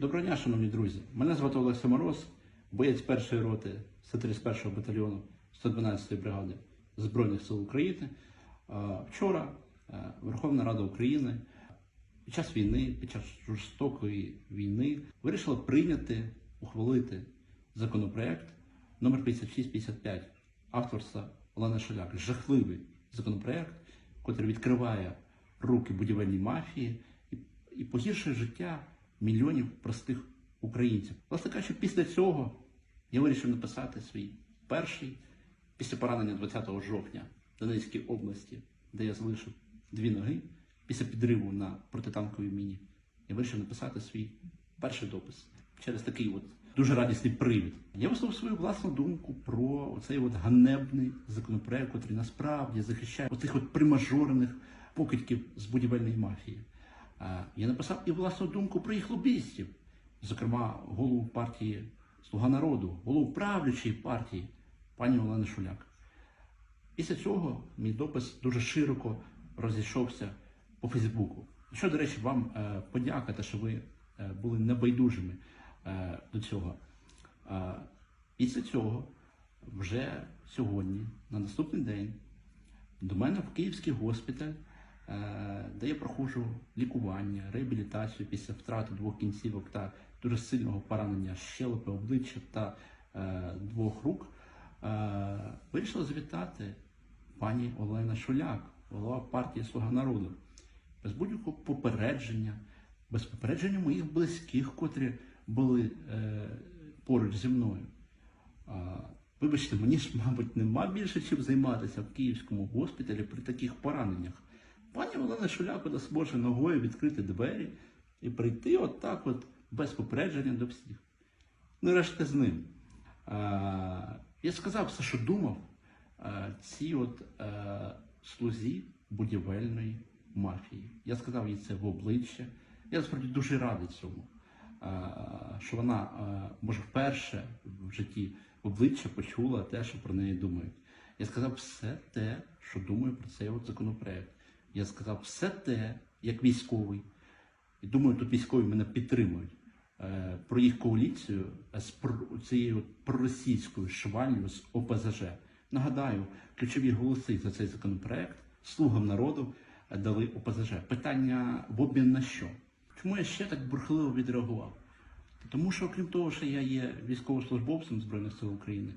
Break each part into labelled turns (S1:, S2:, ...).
S1: Доброго дня, шановні друзі. Мене звати Олег Мороз, боєць першої роти 131-го батальйону 112-ї бригади Збройних сил України. Вчора е, Верховна Рада України під час війни, під час жорстокої війни вирішила прийняти, ухвалити законопроект номер 5655 авторства Олени Шаляк. Жахливий законопроект, який відкриває руки будівельній мафії і погіршує життя мільйонів простих українців. Власне кажучи, після цього я вирішив написати свій перший після поранення 20 жовтня в Донецькій області, де я залишив дві ноги після підриву на протитанковій міні. Я вирішив написати свій перший допис через такий от дуже радісний привід. Я висловив свою власну думку про цей от ганебний законопроект, який насправді захищає оцих от примажорених покидьків з будівельної мафії. Е, Я написав і власну думку про їх лобістів, зокрема голову партії Слуга народу, голову правлячої партії пані Олени Шуляк. Після цього мій допис дуже широко розійшовся по Фейсбуку. Що, до речі, вам е, подякувати, що ви е, були небайдужими до цього. Після цього, вже сьогодні, на наступний день, до мене в Київський госпіталь, е, де я проходжу лікування, реабілітацію після втрати двох кінцівок та дуже сильного поранення щелепи, обличчя та е, двох рук, е, вирішила завітати пані Олена Шуляк, голова партії Слуга народу, без будь-якого попередження, без попередження моїх близьких, котрі були поруч зі мною. Вибачте, мені ж, мабуть, нема більше чим займатися в київському госпіталі при таких пораненнях. Пані Олена Шуляк дасть Боже ногою відкрити двері і прийти отак, от, без попередження до всіх. Ну, решта з ним. Я сказав все, що думав а, цій от слузі будівельної мафії. Я сказав їй це в обличчя. Я насправді дуже радий цьому що вона може вперше в житті в обличчя почула те, що про неї думають. Я сказав все те, що думаю про цей от законопроект. Я сказав все те, як військовий. І думаю, тут військові мене підтримують. е, Про їх коаліцію з цією проросійською швалью з ОПЗЖ. Нагадаю, ключові голоси за цей законопроект слугам народу е, дали ОПЗЖ. Питання в обмін на що? Чому я ще так бурхливо відреагував? Тому що, окрім того, що я є військовослужбовцем Збройних сил України,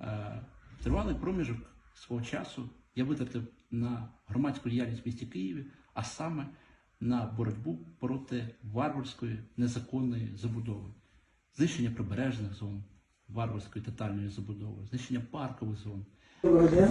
S1: е, тривалий проміжок свого часу я витратив на громадську діяльність в місті Києві, а саме на боротьбу проти варварської незаконної забудови, знищення прибережних зон, варварської тотальної забудови, знищення паркових зон.
S2: Доброго дня.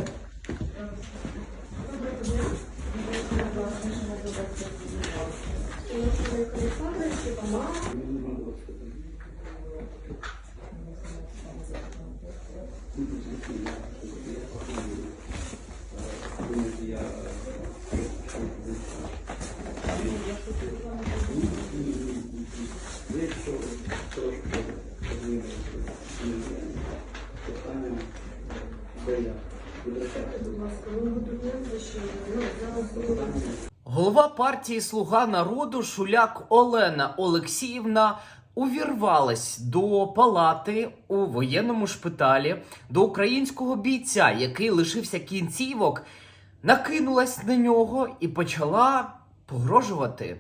S3: Голова партії Слуга народу Шуляк Олена Олексіївна увірвалась до палати у воєнному шпиталі до українського бійця, який лишився кінцівок, накинулась на нього і почала погрожувати.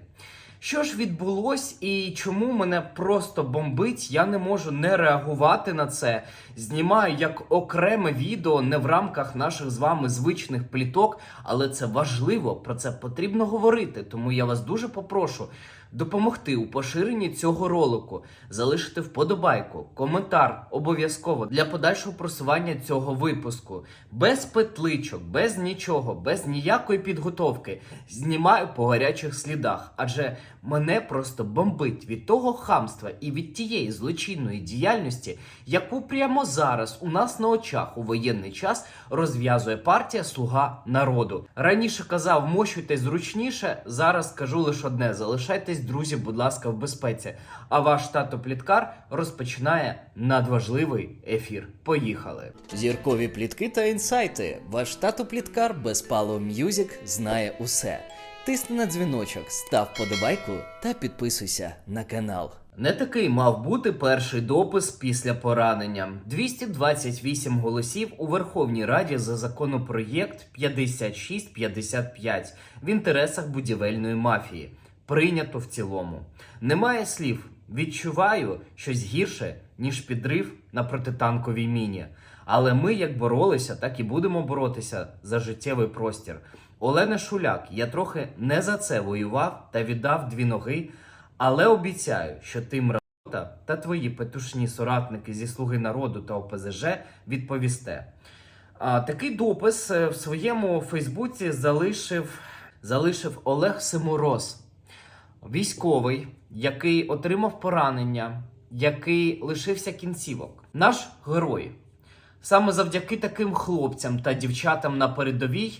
S3: Що ж відбулось і чому мене просто бомбить, я не можу не реагувати на це. Знімаю як окреме відео, не в рамках наших з вами звичних пліток, але це важливо, про це потрібно говорити. Тому я вас дуже попрошу допомогти у поширенні цього ролику, залишити вподобайку, коментар обов'язково для подальшого просування цього випуску. Без петличок, без нічого, без ніякої підготовки. Знімаю по гарячих слідах, адже мене просто бомбить від того хамства і від тієї злочинної діяльності, яку прямо зараз у нас на очах у воєнний час розв'язує партія Слуга народу. Раніше казав, мощуйтесь зручніше. Зараз кажу лише одне: залишайтесь, друзі, будь ласка, в безпеці. А ваш тато Пліткар розпочинає надважливий ефір. Поїхали!
S4: Зіркові плітки та інсайти. Ваш тато Пліткар без Пало М'юзік знає усе. Тисни на дзвіночок, став подобайку та підписуйся на канал.
S3: Не такий мав бути перший допис після поранення. 228 голосів у Верховній Раді за законопроєкт 5655 в інтересах будівельної мафії. Прийнято в цілому. Немає слів. Відчуваю щось гірше, ніж підрив на протитанковій міні. Але ми як боролися, так і будемо боротися за життєвий простір. Олена Шуляк, я трохи не за це воював та віддав дві ноги, але обіцяю, що ти мразота та твої петушні соратники зі Слуги народу та ОПЗЖ відповісте. А, такий допис е, в своєму Фейсбуці залишив, залишив Олег Симороз, військовий, який отримав поранення, який лишився кінцівок. Наш герой. Саме завдяки таким хлопцям та дівчатам на передовій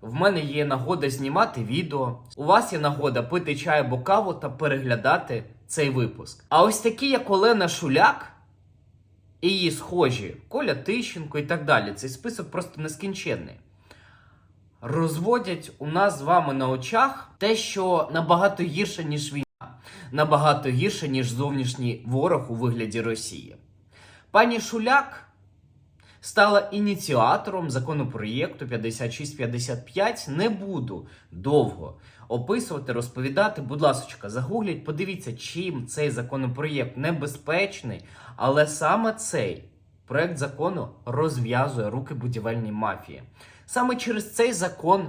S3: в мене є нагода знімати відео. У вас є нагода пити чай або каву та переглядати цей випуск. А ось такі, як Олена Шуляк і її схожі, Коля Тищенко і так далі. Цей список просто нескінченний. Розводять у нас з вами на очах те, що набагато гірше, ніж війна, набагато гірше, ніж зовнішній ворог у вигляді Росії. Пані Шуляк стала ініціатором законопроєкту 5655. Не буду довго описувати, розповідати. Будь ласка, загугліть, подивіться, чим цей законопроєкт небезпечний, але саме цей проект закону розв'язує руки будівельній мафії. Саме через цей закон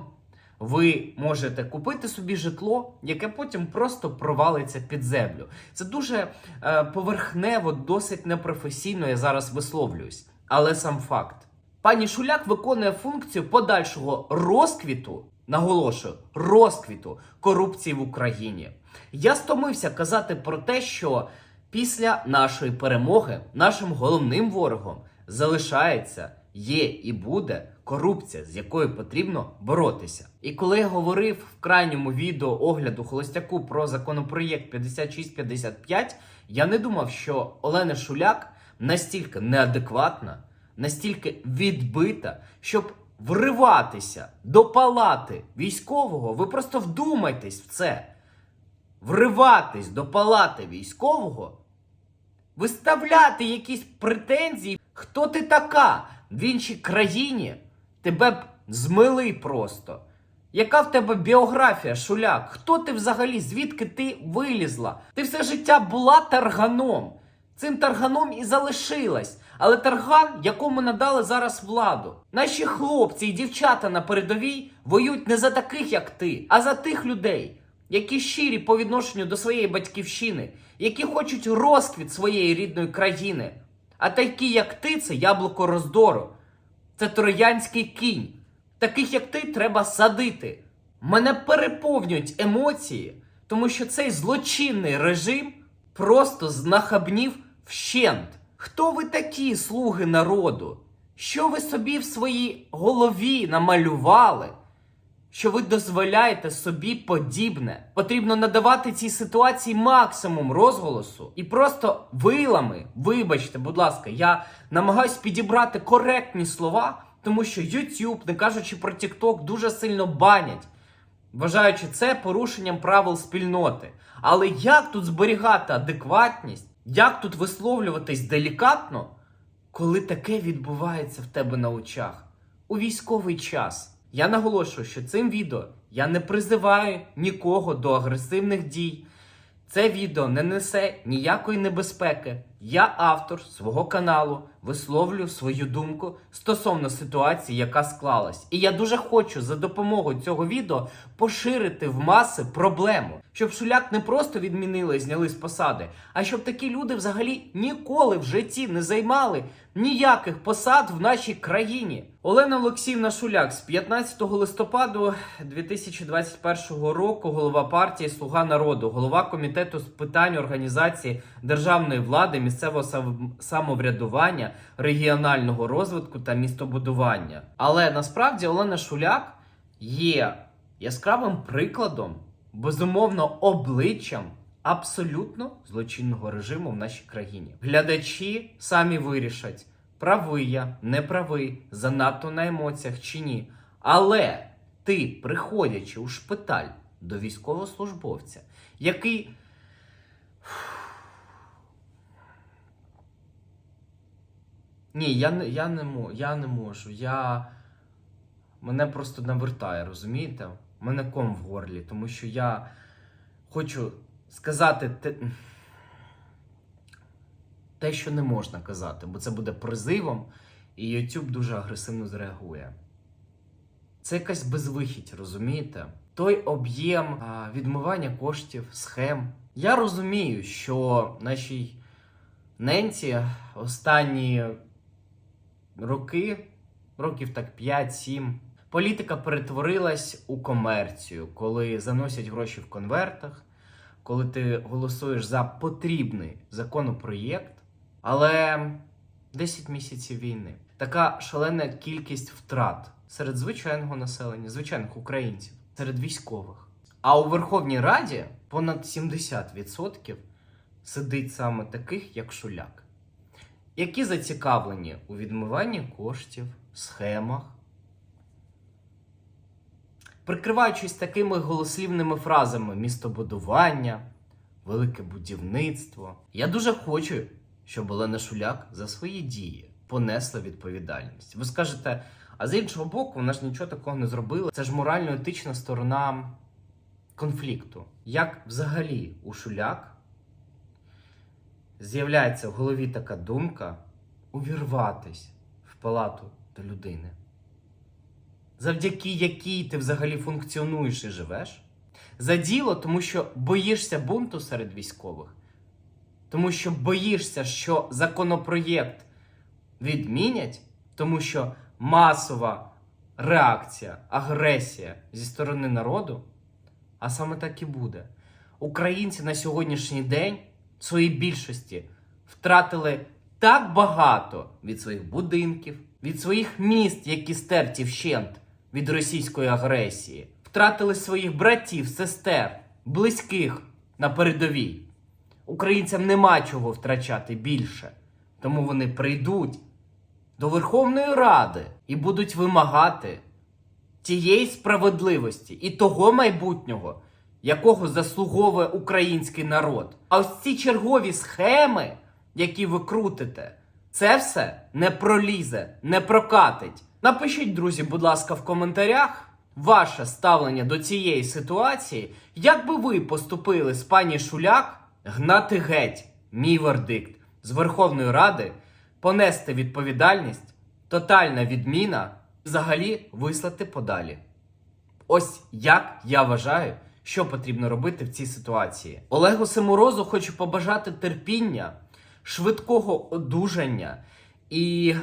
S3: ви можете купити собі житло, яке потім просто провалиться під землю. Це дуже е, поверхнево, досить непрофесійно. Я зараз висловлююсь. Але сам факт. Пані Шуляк виконує функцію подальшого розквіту, наголошую, розквіту корупції в Україні. Я стомився казати про те, що після нашої перемоги нашим головним ворогом залишається, є і буде корупція, з якою потрібно боротися. І коли я говорив в крайньому відео огляду Холостяку про законопроєкт 5655, я не думав, що Олена Шуляк настільки неадекватна, настільки відбита, щоб вриватися до палати військового. Ви просто вдумайтесь в це. Вриватись до палати військового, виставляти якісь претензії, хто ти така в іншій країні, тебе б змили просто. Яка в тебе біографія, шуляк? Хто ти взагалі? Звідки ти вилізла? Ти все життя була тарганом. Цим тарганом і залишилась. Але тарган, якому надали зараз владу. Наші хлопці і дівчата на передовій воюють не за таких, як ти, а за тих людей, які щирі по відношенню до своєї батьківщини, які хочуть розквіт своєї рідної країни. А такі, як ти, це яблуко роздору. Це троянський кінь. Таких, як ти, треба садити. Мене переповнюють емоції, тому що цей злочинний режим просто знахабнів вщент. Хто ви такі, слуги народу? Що ви собі в своїй голові намалювали? Що ви дозволяєте собі подібне? Потрібно надавати цій ситуації максимум розголосу і просто вилами, вибачте, будь ласка, я намагаюсь підібрати коректні слова, тому що YouTube, не кажучи про TikTok, дуже сильно банять, вважаючи це порушенням правил спільноти. Але як тут зберігати адекватність? Як тут висловлюватись делікатно, коли таке відбувається в тебе на очах у військовий час? Я наголошую, що цим відео я не призиваю нікого до агресивних дій. Це відео не несе ніякої небезпеки. Я автор свого каналу, висловлюю свою думку стосовно ситуації, яка склалась. І я дуже хочу за допомогою цього відео поширити в маси проблему, щоб шуляк не просто відмінили і зняли з посади, а щоб такі люди взагалі ніколи в житті не займали ніяких посад в нашій країні. Олена Олексіївна Шуляк з 15 листопаду 2021 року голова партії Слуга народу, голова комітету з питань організації державної влади, місцевого самоврядування, регіонального розвитку та містобудування. Але насправді Олена Шуляк є яскравим прикладом, безумовно, обличчям абсолютно злочинного режиму в нашій країні. Глядачі самі вирішать, правий я, не правий, занадто на емоціях чи ні. Але ти, приходячи у шпиталь до військовослужбовця, який Ні, я не, я не, мо- я не можу. Я... Мене просто навертає, розумієте? У мене ком в горлі, тому що я хочу сказати те, те, що не можна казати, бо це буде призивом, і YouTube дуже агресивно зреагує. Це якась безвихідь, розумієте? Той об'єм відмивання коштів, схем. Я розумію, що нашій ненці останні роки, років так 5-7, політика перетворилась у комерцію, коли заносять гроші в конвертах, коли ти голосуєш за потрібний законопроєкт, але 10 місяців війни. Така шалена кількість втрат серед звичайного населення, звичайних українців, серед військових. А у Верховній Раді понад 70% сидить саме таких, як Шуляк, які зацікавлені у відмиванні коштів, схемах, прикриваючись такими голослівними фразами містобудування, велике будівництво. Я дуже хочу, щоб Олена Шуляк за свої дії понесла відповідальність. Ви скажете, а з іншого боку, вона ж нічого такого не зробила. Це ж морально-етична сторона конфлікту. Як взагалі у Шуляк з'являється в голові така думка увірватись в палату до людини, завдяки якій ти взагалі функціонуєш і живеш? За діло, тому що боїшся бунту серед військових, тому що боїшся, що законопроєкт відмінять, тому що масова реакція, агресія зі сторони народу, а саме так і буде. Українці на сьогоднішній день в своїй більшості втратили так багато від своїх будинків, від своїх міст, які стерті вщент від російської агресії, втратили своїх братів, сестер, близьких на передовій. Українцям нема чого втрачати більше, тому вони прийдуть до Верховної Ради і будуть вимагати тієї справедливості і того майбутнього, якого заслуговує український народ. А ось ці чергові схеми, які ви крутите, це все не пролізе, не прокатить. Напишіть, друзі, будь ласка, в коментарях ваше ставлення до цієї ситуації. Як би ви поступили з пані Шуляк гнати геть мій вердикт з Верховної Ради, понести відповідальність, тотальна відміна, взагалі вислати подалі. Ось як я вважаю, що потрібно робити в цій ситуації. Олегу Семорозу хочу побажати терпіння, швидкого одужання і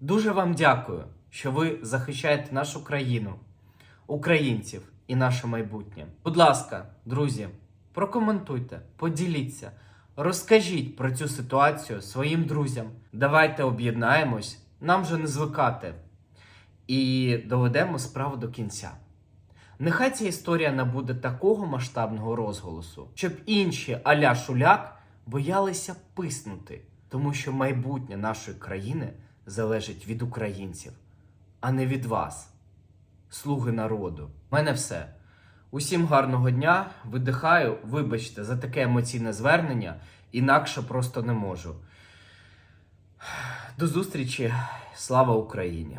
S3: дуже вам дякую, що ви захищаєте нашу країну, українців і наше майбутнє. Будь ласка, друзі, прокоментуйте, поділіться, розкажіть про цю ситуацію своїм друзям. Давайте об'єднаємось, нам же не звикати і доведемо справу до кінця. Нехай ця історія набуде такого масштабного розголосу, щоб інші аля Шуляк боялися писнути, тому що майбутнє нашої країни залежить від українців, а не від вас, слуги народу. У мене все. Усім гарного дня. Видихаю, вибачте за таке емоційне звернення, інакше просто не можу. До зустрічі, слава Україні!